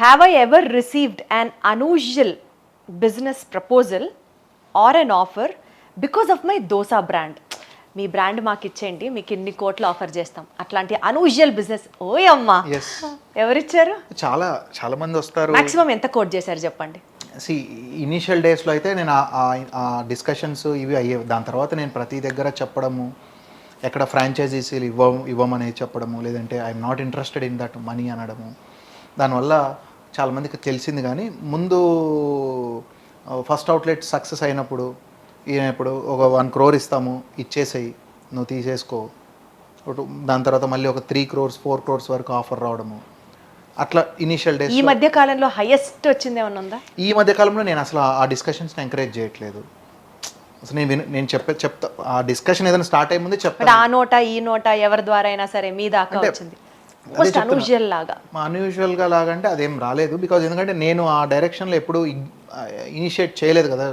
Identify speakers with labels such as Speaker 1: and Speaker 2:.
Speaker 1: Have I ever received an unusual business proposal or an offer because of my dosa brand me brand మాకు ఇచ్చేయండి మీకు ఇన్ని కోట్లు offer చేస్తాం. అట్లాంటి అన్యూజువల్ బిజినెస్ ఓయ్ అమ్మా.
Speaker 2: ఎస్
Speaker 1: ఎవరిచ్చారు?
Speaker 2: చాలా చాలా మంది వస్తారు.
Speaker 1: మాక్సిమం ఎంత కోట్ చేశారు చెప్పండి.
Speaker 2: సి ఇనీషియల్ డేస్లో అయితే నేను ఆ- డిస్కషన్స్ ఇవి అయ్యేవి దాని తర్వాత నేను ప్రతి దగ్గర చెప్పడము ఎక్కడ ఫ్రాంచైజీసీలు ఇవ్వ ఇవ్వమనేది చెప్పడము లేదంటే I'm not interested in that money అనడము. దానివల్ల చాలామందికి తెలిసింది కానీ ముందు ఫస్ట్ అవుట్లెట్ సక్సెస్ అయినప్పుడు ఇప్పుడు ఒక వన్ క్రోర్ ఇస్తాము ఇచ్చేసేయి నువ్వు తీసేసుకో. దాని తర్వాత మళ్ళీ ఒక త్రీ క్రోర్స్ ఫోర్ క్రోర్స్ వరకు ఆఫర్ రావడము. అట్లా ఇనీషియల్ డేస్
Speaker 1: ఈ మధ్య కాలంలో హైయెస్ట్ వచ్చింది ఏమన్నా ఉందా?
Speaker 2: ఈ మధ్య కాలంలో నేను అసలు ఆ డిస్కషన్స్ని ఎంకరేజ్ చేయట్లేదు. అసలు నేను విన- నేను చెప్పే చెప్తా ఆ డిస్కషన్ ఏదైనా స్టార్ట్ అయ్యే ముందే చెప్తాను.
Speaker 1: ఆ నోట ఈ నోట ఎవరి ద్వారా అయినా సరే మీ దాకా వచ్చింది. అన్యూజువల్ లాగా
Speaker 2: మా అన్యూజువల్గా లాగంటే అదేం రాలేదు. బికాజ్ ఎందుకంటే నేను ఆ డైరెక్షన్లో ఎప్పుడు ఇనిషియేట్ చేయలేదు కదా.